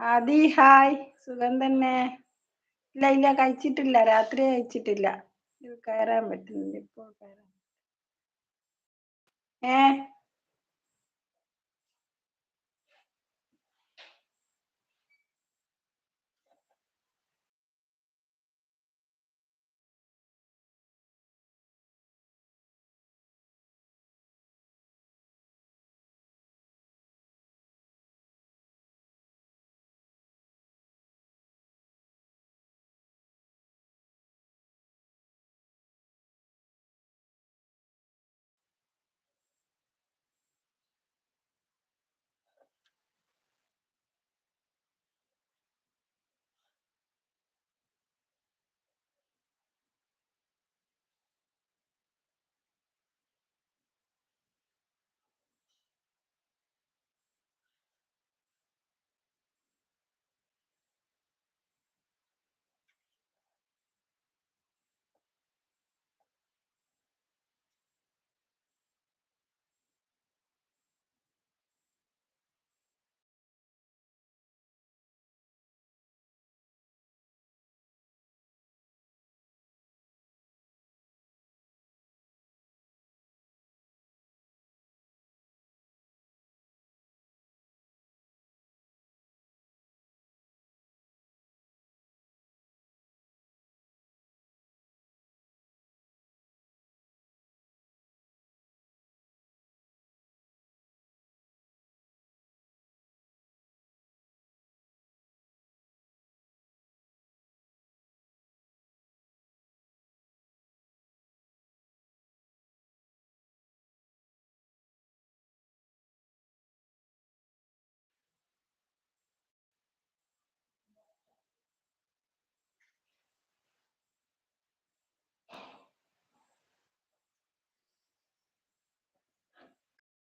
ആദി hi. സുഖം തന്നെ. ഇല്ല ഇല്ല കഴിച്ചിട്ടില്ല. രാത്രി കഴിച്ചിട്ടില്ല. ഇത് കയറാൻ പറ്റുന്നില്ല. ഇപ്പോൾ കയറാൻ ഏ?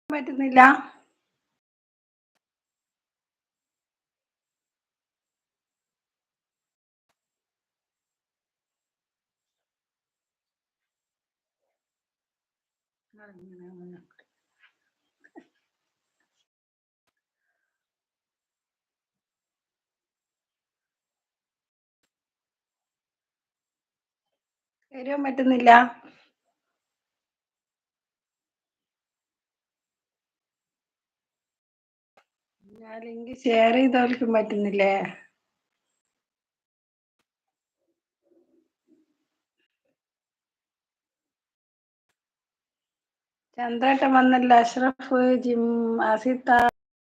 പറ്റുന്നില്ല. കയറാൻ പറ്റുന്നില്ല. ഞാൻ ലിങ്ക് ഷെയർ ചെയ്തവർക്കും പറ്റുന്നില്ലേ? ചന്ദ്രേട്ടൻ വന്നല്ലോ അഷ്റഫ് ജിം അസിത്ത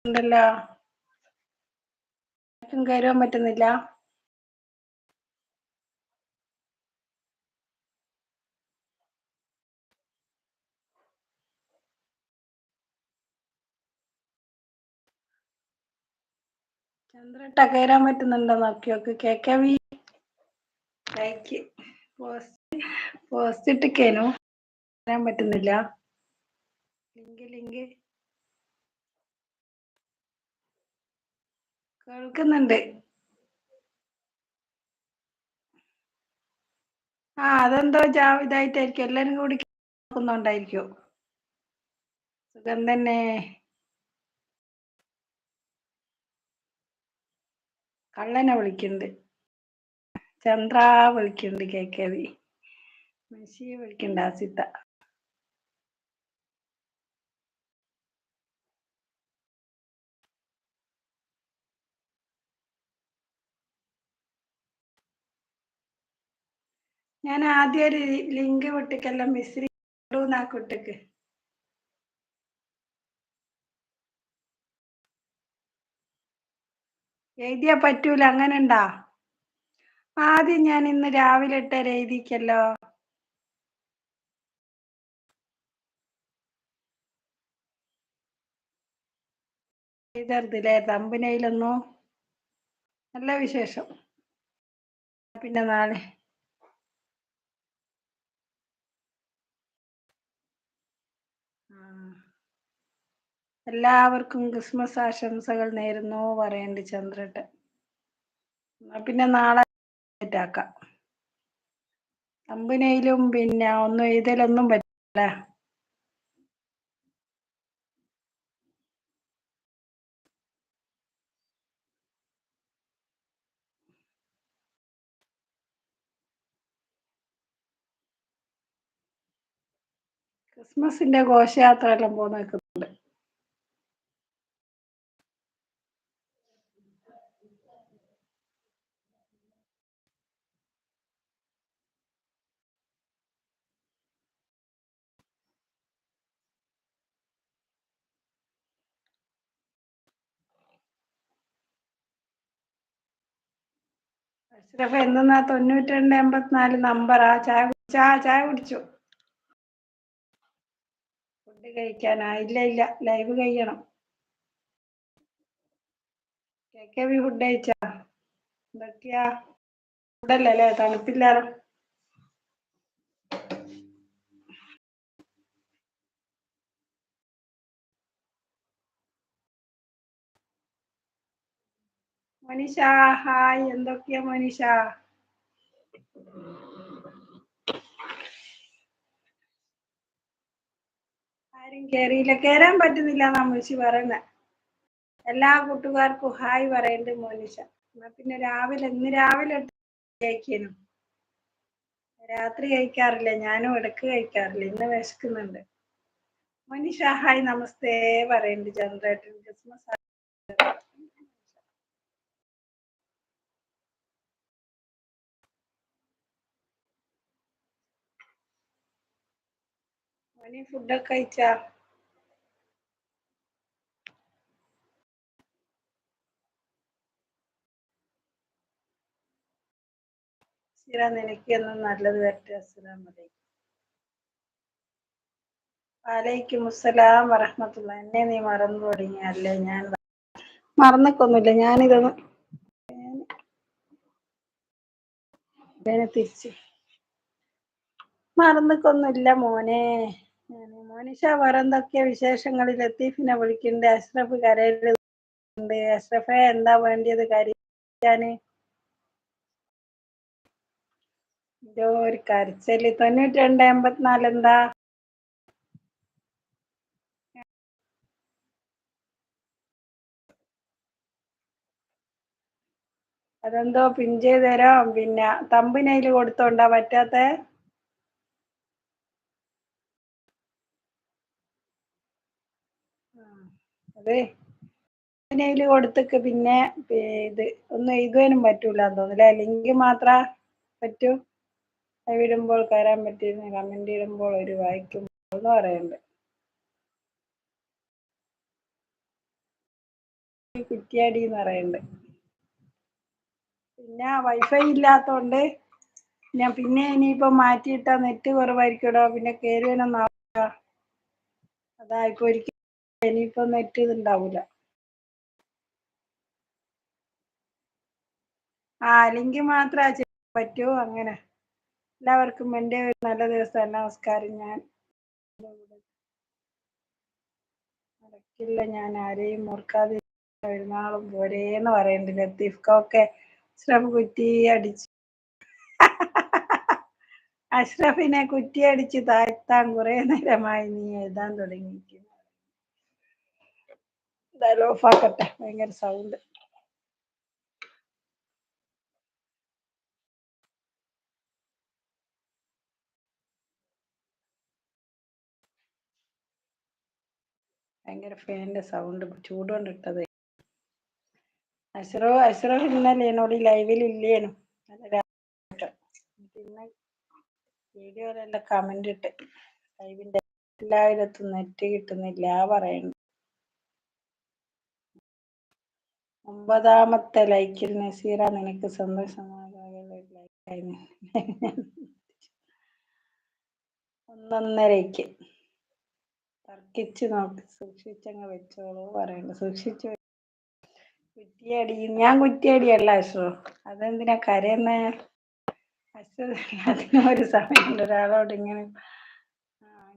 ഉണ്ടല്ലോ. ആർക്കും കയറാൻ പറ്റുന്നില്ല. ചന്ദ്രേട്ട കയറാൻ പറ്റുന്നുണ്ടോ? നോക്കി നോക്ക്. K K V like post post പറ്റുന്നില്ല. Link link. കേൾക്കുന്നുണ്ട്. ആ അതെന്തോ ഇതായിട്ടായിരിക്കും. എല്ലാരും കൂടി കേൾക്കുന്നുണ്ടായിരിക്കും. സുഖം തന്നെ. കള്ളനെ വിളിക്കുന്നുണ്ട് ചന്ദ്ര വിളിക്കുന്നുണ്ട് കെ കെ വി മെസ്സിയെ വിളിക്കുന്നുണ്ട് ആസിത്ത. ഞാൻ ആദ്യം ഒരു ലിങ്ക് വിട്ടിക്കെല്ലാം മിസ്രി നാക്കുട്ടിക്ക് എഴുതിയാ പറ്റൂല അങ്ങനെ ഉണ്ടാ ആദ്യം ഞാൻ ഇന്ന് രാവിലെ ഇട്ട എഴുതിക്കല്ലോ. എഴുതരുതില്ലേ തമ്പിനയിലൊന്നും? നല്ല വിശേഷം. പിന്നെ നാളെ. എല്ലാവർക്കും ക്രിസ്മസ് ആശംസകൾ നേരുന്നു പറയണ്ട് ചന്ദ്രട്ട്. പിന്നെ നാളെ ആക്കാം കമ്പനിയിലും പിന്നെ ഒന്നും എഴുതലൊന്നും പറ്റില്ല. ക്രിസ്മസിന്റെ ഘോഷയാത്ര എല്ലാം പോന്നേക്കുന്നു അഷ്റഫ് എന്തെന്നാ തൊണ്ണൂറ്റി രണ്ട് എൺപത്തിനാല് നമ്പറാ ചായ കുടിച്ചാ ചായ കുടിച്ചു. ഫുഡ് കഴിക്കാനാ ഇല്ല ഇല്ല. ലൈവ് കഴിയണം. കെ കെ വി ഫുഡ് കഴിച്ചാ? എന്തൊക്കെയാ? ഫുഡല്ലേ അല്ലേ തണുപ്പില്ലാലോ മനീഷ ഹായ് എന്തൊക്കെയാ മനീഷ ആരും കേറിയില്ല. കേറാൻ പറ്റുന്നില്ല എന്നാ മുനിഷി പറയുന്നത് എല്ലാ കൂട്ടുകാർക്കും ഹായ് പറയുന്നുണ്ട് മോനിഷ എന്നാ പിന്നെ രാവിലെ ഇന്ന് രാവിലെ കഴിക്കുന്നു രാത്രി കഴിക്കാറില്ല ഞാനും ഇടയ്ക്ക് കഴിക്കാറില്ല. ഇന്ന് വിശക്കുന്നുണ്ട്. മോനിഷ ഹായ് നമസ്തേ പറയുന്നുണ്ട് ചന്ദ്രേട്ടൻ ക്രിസ്മസ് മോനി ഫുഡൊക്കെ കഴിച്ചാ? നിനക്ക് എന്നും നല്ലത് വരട്ടെ. അസ്സലാം വലൈക്കും വലൈക്കും അസ്സലാം വറഹമത്തുള്ള എന്നെ നീ മറന്നു തുടങ്ങിയല്ലേ? ഞാൻ മറന്നൊക്കൊന്നുമില്ല. ഞാനിതൊന്ന് തിരിച്ച്. മറന്നൊക്കൊന്നുമില്ല മോനെ. മോനിഷ വേറെന്തൊക്കെ വിശേഷങ്ങളിൽ ലത്തീഫിനെ വിളിക്കുന്നുണ്ട് അഷ്റഫ് കരയിലുണ്ട് അഷ്റഫെ എന്താ വേണ്ടിയത് കരയാന്? ഇതോ ഒരു കരച്ചൽ. തൊണ്ണൂറ്റി രണ്ട് എൺപത്തിനാല് എന്താ? അതെന്തോ ചെയ്ത് തരാം. പിന്നെ തമ്പിനയിൽ കൊടുത്തോണ്ടാ പറ്റാത്തെ? അതെ കൊടുത്തൊക്കെ പിന്നെ ഇത് ഒന്നും എഴുതുവാനും പറ്റൂല തോന്നുന്നല്ലേ ലിങ്ക് മാത്രാ പറ്റൂ? വിടുമ്പോൾ കയറാൻ പറ്റിയിരുന്ന കമന്റ് ഇടുമ്പോൾ ഒരു വായിക്കുമ്പോൾ എന്ന് പറയുന്നുണ്ട് കുറ്റിയാടി എന്ന് പറയുന്നുണ്ട് പിന്നെ വൈഫൈ ഇല്ലാത്തോണ്ട് ഞാൻ പിന്നെ ഇനിയിപ്പോ മാറ്റിയിട്ടാ നെറ്റ് കുറവായിരിക്കടോ പിന്നെ കേറുവാനൊന്നും ആവില്ല അതാ ഇപ്പൊ ഒരിക്കലും ഇനിയിപ്പോ നെറ്റ് ഇതുണ്ടാവൂല. ആ ലിങ്ക് മാത്രമേ ചെയ്യാൻ പറ്റൂ അങ്ങനെ. എല്ലാവർക്കും എന്റെ ഒരു നല്ല ദിവസം നമസ്കാരം. ഞാൻ മറക്കില്ല ഞാൻ ആരെയും ഓർക്കാതെ പെരുന്നാളും പോരേന്ന് പറയുന്നുണ്ട് ലത്തീഫ്ക്കൊക്കെ അഷ്റഫ് കുറ്റി അടിച്ചു. അഷ്റഫിനെ കുറ്റി അടിച്ച് താഴ്ത്താൻ കുറെ നേരമായി നീ എഴുതാൻ തുടങ്ങിയിരിക്കുന്നു. എന്തായാലും ഓഫാക്കട്ടെ ഭയങ്കര സൗണ്ട് ഭയങ്കര ഫാനിന്റെ സൗണ്ട് ചൂട് കൊണ്ടിട്ടത്. അഷ്റോ അഷ്റോ ഇന്നലെ എന്നോട് ലൈവിൽ ഇല്ലേനു. പിന്നെ വീഡിയോയിലെല്ലാം കമന്റ് ഇട്ട് ലൈവിന്റെ എല്ലായിടത്തും നെറ്റ് കിട്ടുന്നില്ല പറയുന്നു ഒമ്പതാമത്തെ ലൈക്കിൽ നസീറ നിനക്ക് സന്തോഷമാകാനുള്ള ഒന്നൊന്നരയ്ക്ക് തർക്കിച്ച് നോക്ക്. സൂക്ഷിച്ചങ്ങ് വെച്ചോളൂ പറയുന്നു. സൂക്ഷിച്ചു കുറ്റിയടി. ഞാൻ കുറ്റിയടിയല്ല അശ്വ അതെന്തിനാ കരയുന്ന? അശ്രു അതിനൊരു സമയമുണ്ട്. ഒരാളോട് ഇങ്ങനെ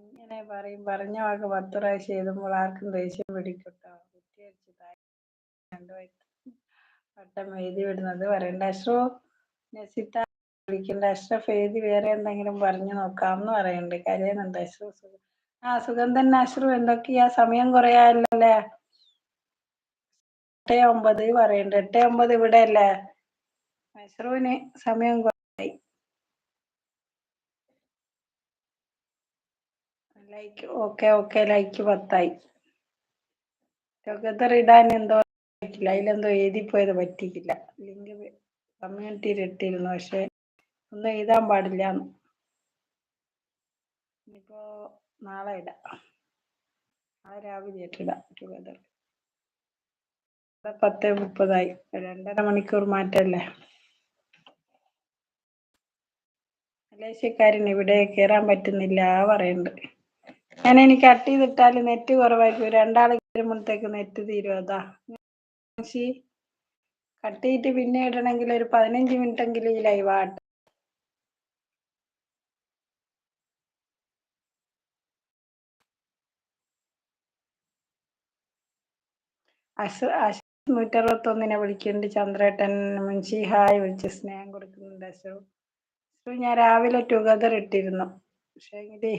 ഇങ്ങനെ പറയും. പറഞ്ഞ വാക്ക് പത്ത് പ്രാവശ്യം എഴുതുമ്പോൾ ആർക്കും ദേഷ്യം പിടിക്കട്ടോ. രണ്ടു വട്ടം എഴുതി വിടുന്നത് പറയണ്ട. അശ്രു നസിത്ത വിളിക്കണ്ട. അഷ്റഫ് എഴുതി വേറെ എന്തെങ്കിലും പറഞ്ഞു നോക്കാമെന്ന് പറയുന്നുണ്ട്. കരയുന്നുണ്ട് അശ്രു. സുഖം ആ സുഖം തന്നെ അശ്രു. എന്തൊക്കെയാ? സമയം കുറയാല്ലേ എട്ട് ഒമ്പത് പറയുന്നുണ്ട്. എട്ട് ഒമ്പത് ഇവിടെ അല്ലേ അശ്രുവിന് സമയം കുറയായി ലൈക്ക് ഓക്കെ ഓക്കെ. ലൈക്ക് പത്തായി. ടുഗദർ ഇടാൻ എന്തോ പറ്റില്ല അതിലെന്തോ എഴുതിപ്പോയത് പറ്റിയില്ല ലിങ്ക് കമ്മ്യൂണിറ്റിയിൽ ഇട്ടിരുന്നു പക്ഷെ ഒന്നും എഴുതാൻ പാടില്ല. ഇനിയിപ്പോ നാളെ ഇടാം. നാളെ രാവിലെ ഇട്ടിടാം ടുഗദർ പത്ത് മുപ്പതായി. രണ്ടര മണിക്കൂർ മാറ്റല്ലേ? മലേഷ്യക്കാരൻ ഇവിടെ കയറാൻ പറ്റുന്നില്ല പറയുന്നുണ്ട്. ഞാൻ എനിക്ക് കട്ട് ചെയ്തിട്ടാൽ നെറ്റ് കുറവായിരിക്കും. രണ്ടാൾ കയറുമ്പോഴത്തേക്ക് നെറ്റ് തീരും അതാ. കട്ട് ചെയ്തിട്ട് പിന്നെ ഇടണമെങ്കിൽ ഒരു പതിനഞ്ച് മിനിറ്റ് എങ്കിലും ഈ ലൈവ് ആട്ടെ അശ നൂറ്റി അറുപത്തൊന്നിനെ വിളിക്കുന്നുണ്ട് ചന്ദ്രേട്ടൻ മുൻഷി. ഹായ് വിളിച്ച് സ്നേഹം കൊടുക്കുന്നുണ്ട് അശു. അശു ഞാൻ രാവിലെ ടുഗദർ ഇട്ടിരുന്നു. പക്ഷേ എങ്കിലേ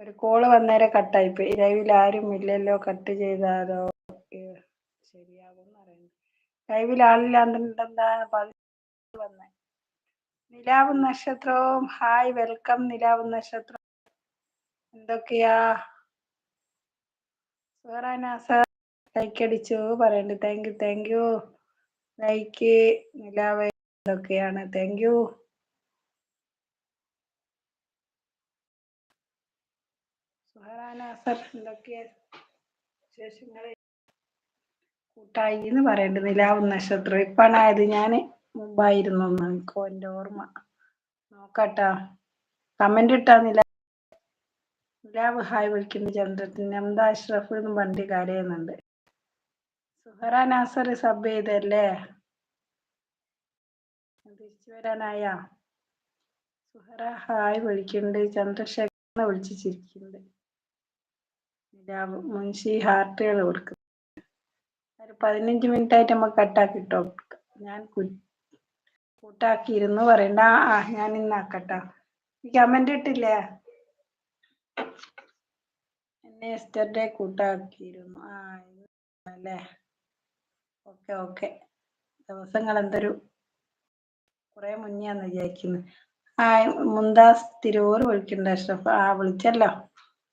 ഒരു കോൾ വന്നേരെ കട്ടായിപ്പോയി ലൈവിൽ ആരും ഇല്ലല്ലോ കട്ട് ചെയ്താലോ? ശരിയാകും വന്നേ? നിലാവും നക്ഷത്രവും ഹായ് വെൽക്കം നിലാവ് നക്ഷത്രം. എന്തൊക്കെയാ? സുഹറാനാസ ലൈക്ക് അടിച്ചു പറയണ്ട്. Thank you thank you like നിലാവ് എന്തൊക്കെയാണ്? താങ്ക് യു സുഹറാനാസർ എന്തൊക്കെയാ വിശേഷങ്ങൾ? കൂട്ടായി എന്ന് പറയേണ്ടത് നിലാവ് നക്ഷത്രം ഇപ്പാണായത് ഞാൻ മുമ്പായിരുന്നു എനിക്ക് എന്റെ ഓർമ്മ. നോക്കട്ടാ. കമന്റ് ഇട്ടാ നില നിലാവ് ഹായ് വിളിക്കുന്ന ചന്ദ്രത്തിന് നമ്മുടെ അഷ്റഫ് എന്ന് പറഞ്ഞിട്ട് കരയുന്നുണ്ട് സുഹറ നാസർ സബ് ചെയ്തല്ലേ? തിരിച്ചു സുഹറ ഹായ് വിളിക്കുന്നുണ്ട്. ചന്ദ്രശേഖരനെ വിളിച്ചിരിക്കുന്നുണ്ട് മുൻഷി ഹാർട്ടുകൾ കൊടുക്കും ഒരു പതിനഞ്ച് മിനിറ്റ് ആയിട്ട് നമ്മൾ കട്ടാക്കി ടോപ്പിക് ഞാൻ കൂട്ടാക്കിയിരുന്നു. പറയണ്ട. ആ ഞാൻ ഇന്നാക്കട്ടോ കമന്റ് ഇട്ടില്ലേ? എന്നെ എസ്റ്റർഡേ കൂട്ടാക്കിയിരുന്നു. ആ അല്ലേ ഓക്കെ ഓക്കെ. ദിവസങ്ങൾ എന്തൊരു കുറെ മുന്നെയാന്ന് വിചാരിക്കുന്നു. ആ മുന്താസ് തിരൂർ വിളിക്കുന്നുണ്ട് അഷ്റഫ്. ആ വിളിച്ചല്ലോ.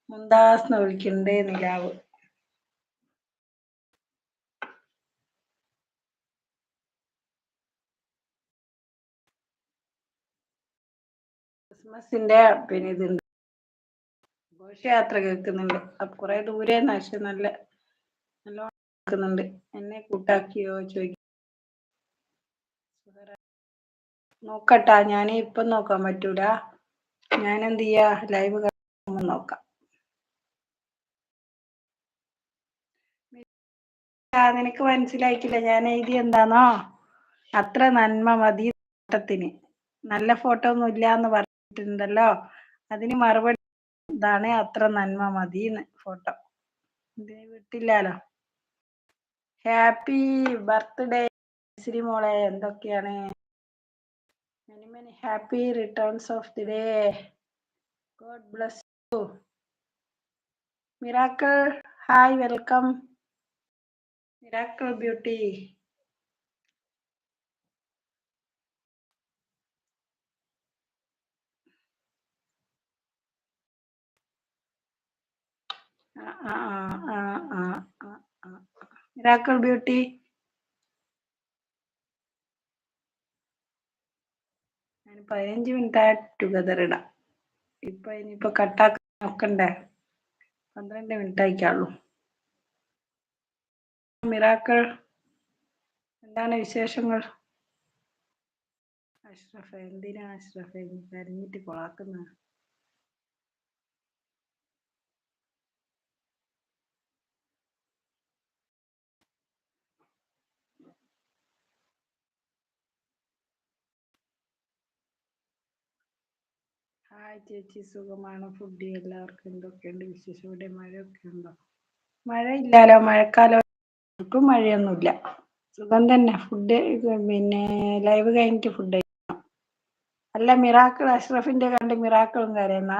മുന്താസ് എന്ന് വിളിക്കുന്നുണ്ട് നിലാവ്. ക്രിസ്മസിന്റെ പിന്നെ ഇതുണ്ട്. ഘോഷയാത്ര കേൾക്കുന്നുണ്ട്. അപ്പൊ കുറെ ദൂരെ പക്ഷെ നല്ല നല്ലോണം കേൾക്കുന്നുണ്ട്. എന്നെ കൂട്ടാക്കിയോ ചോദിക്കും നോക്കട്ടാ ഞാൻ ഇപ്പം നോക്കാൻ പറ്റൂല. ഞാൻ എന്ത് ചെയ്യാ ലൈവ് നോക്കാം. നിനക്ക് മനസ്സിലായിക്കില്ല ഞാൻ എഴുതി എന്താണോ അത്ര നന്മ മതി നല്ല ഫോട്ടോ ഒന്നും ഇല്ല എന്ന് പറഞ്ഞിട്ടുണ്ടല്ലോ അതിന് മറുപടി ഇതാണ് അത്ര നന്മ മതിന്ന് ഫോട്ടോ. വിട്ടില്ലല്ലോ ഹാപ്പി ബർത്ത്ഡേ ശ്രീ മോളെ. എന്തൊക്കെയാണ്? Many many happy returns of the day. God bless you. Miracle hi welcome. Miracle beauty. Miracle beauty. ഞാൻ പതിനഞ്ച് മിനിറ്റ് ആയിട്ട് ടുഗദർ ഇടാം. ഇപ്പൊ ഇനിയിപ്പോ കട്ടാക്കാൻ നോക്കണ്ടേ? പന്ത്രണ്ട് മിനിറ്റ് ആയിക്കാളൂ മിറാക്കൾ എന്താണ് വിശേഷങ്ങൾ? അഷ്റഫ് എന്തിനാ അഷ്റഫ്? കരഞ്ഞിട്ട് കൊളാക്കുന്ന ഹായ് ചേച്ചി സുഖമാണ്? ഫുഡ് എല്ലാവർക്കും എന്തൊക്കെയുണ്ട് വിശേഷം? ഇവിടെ മഴയൊക്കെ ഉണ്ടോ? മഴ ഇല്ലാലോ മഴക്കാലം മഴയൊന്നുമില്ല. സുഖം തന്നെ. ഫുഡ് പിന്നെ ലൈവ് കഴിഞ്ഞിട്ട് ഫുഡ് കഴിക്കണം. അല്ല മിറാക്കിൾ അഷ്റഫിന്റെ കണ്ട് മിറാക്കിളും കരയുന്ന?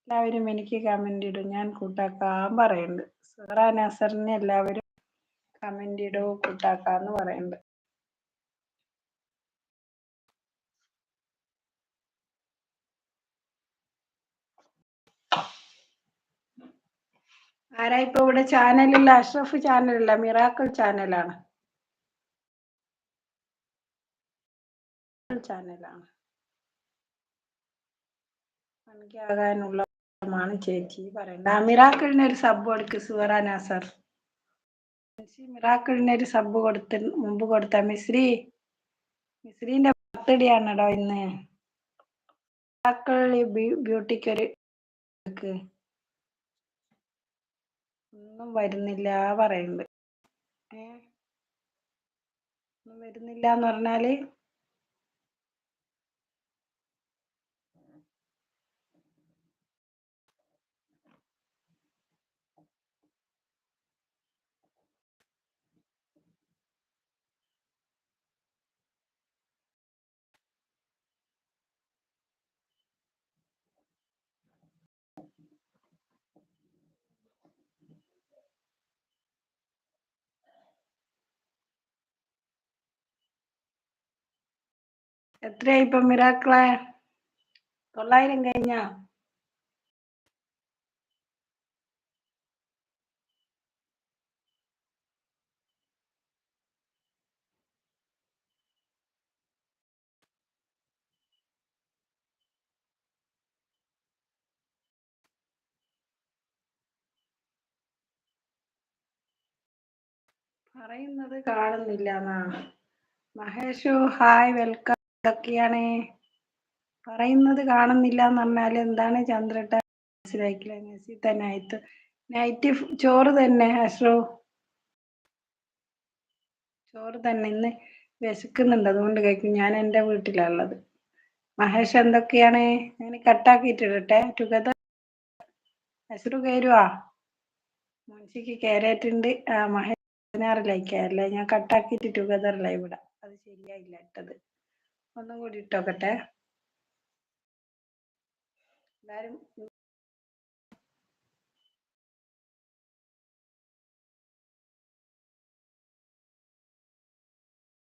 എല്ലാവരും എനിക്ക് കമന്റ് ഇടും. ഞാൻ കൂട്ടാക്കാൻ പറയുന്നുണ്ട്. സുഹറ നസറിന് എല്ലാവരും കമന്റ് ഇടൂ കൂട്ടാക്കാന്ന് പറയുന്നുണ്ട്. ആരാ ഇപ്പൊ ഇവിടെ ചാനലില്ല? അഷ്റഫ് ചാനലല്ല മിറാക്കിൾ ചാനലാണ്. ചാനലാണ്. ആകാനുള്ള ചേച്ചി പറയണ്ട. ആ മിറാക്കിളിന് ഒരു സബ് കൊടുക്ക് സുവറ നാസർ മിറാക്കിളിന് ഒരു സബ് കൊടുത്ത് മുമ്പ് കൊടുത്ത. മിശ്രി മിശ്രീന്റെ ബർത്ത്ഡേ ആണല്ലോ ഇന്ന്. മിറാക്കിൾ ബ്യൂട്ടിക്ക് ഒരു ഒന്നും വരുന്നില്ല പറയുന്നുണ്ട്. ഏ? ഒന്നും വരുന്നില്ല എന്ന് പറഞ്ഞാൽ എത്രയായി ഇപ്പൊ മിറാക്കിളെ? തൊള്ളായിരം കഴിഞ്ഞ? പറയുന്നത് കാണുന്നില്ല എന്നാ. Mahesh hi welcome. ഇതൊക്കെയാണ്. പറയുന്നത് കാണുന്നില്ല എന്ന് പറഞ്ഞാൽ എന്താണ് ചന്ദ്രട്ട മനസ്സിലാക്കില്ല നസീത്ത നൈറ്റ് നൈറ്റ് ചോറ് തന്നെ അഷ്റു ചോറ് തന്നെ. ഇന്ന് വിശക്കുന്നുണ്ട്. അതുകൊണ്ട് കഴിക്കും. ഞാൻ എന്റെ വീട്ടിലുള്ളത്. മഹേഷ് എന്തൊക്കെയാണ്? ഞാൻ കട്ടാക്കിയിട്ടിടട്ടെ ടുഗദർ അഷ്റു കയറുവാ മുൻഷിക്ക് കയറിയിട്ടുണ്ട് മഹേഷ് പതിനാറ് ലൈക്ക് അല്ലേ ഞാൻ കട്ടാക്കിയിട്ട് ടുഗദർ ഇവിടെ. അത് ശരിയായില്ല ഇട്ടത്. ഒന്നും കൂടി ഇട്ടോക്കട്ടെ. എല്ലാരും